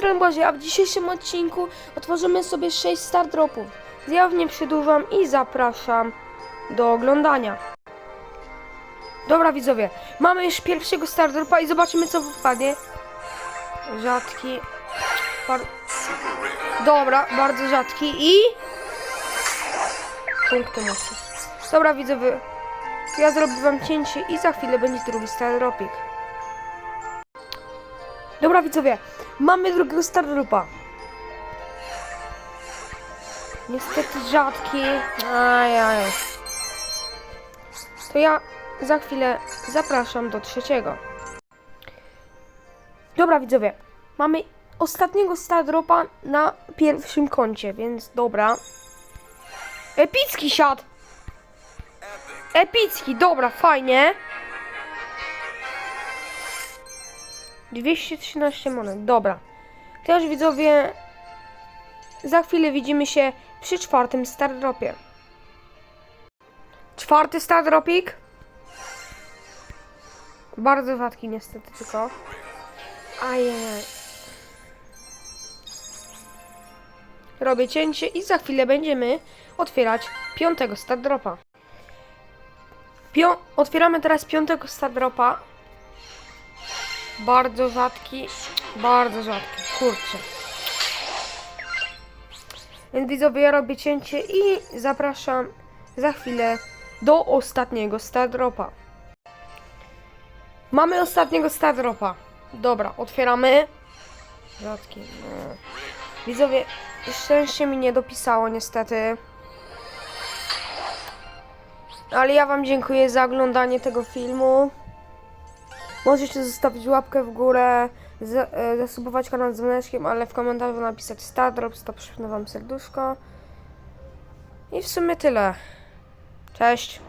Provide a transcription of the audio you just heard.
strony Błażej, a w dzisiejszym odcinku otworzymy sobie 6 star dropów. Ja nie przedłużam i zapraszam do oglądania. Dobra widzowie, mamy już pierwszego star dropa i zobaczymy co wypadnie. Rzadki. Bar... Dobra, bardzo rzadki i... Punkty mocy. Dobra widzowie, ja zrobię wam cięcie i za chwilę będzie drugi star dropik. Dobra widzowie, mamy drugiego Stardropa. Niestety rzadki. Ajaj. To ja za chwilę zapraszam do trzeciego. Dobra widzowie, mamy ostatniego Stardropa na pierwszym koncie, więc dobra. Epicki siad. Epicki, dobra, fajnie. 213 monet, dobra. Też widzowie, za chwilę widzimy się przy czwartym Stardropie. Czwarty Stardropik. Bardzo rzadki niestety tylko. Ajajaj. Robię cięcie i za chwilę będziemy otwierać piątego Stardropa. Pio otwieramy teraz piątego Stardropa. Bardzo rzadki, bardzo rzadki, kurczę. Więc widzowie, ja robię cięcie i zapraszam za chwilę do ostatniego Stardropa. Mamy ostatniego Stardropa. Dobra, otwieramy. Rzadki, no. Widzowie, szczęście mi nie dopisało niestety. Ale ja wam dziękuję za oglądanie tego filmu. Możecie zostawić łapkę w górę, e, zasubować kanał z dzwoneczkiem, ale w komentarzu napisać Stardrops, to przypnę wam serduszko. I w sumie tyle. Cześć.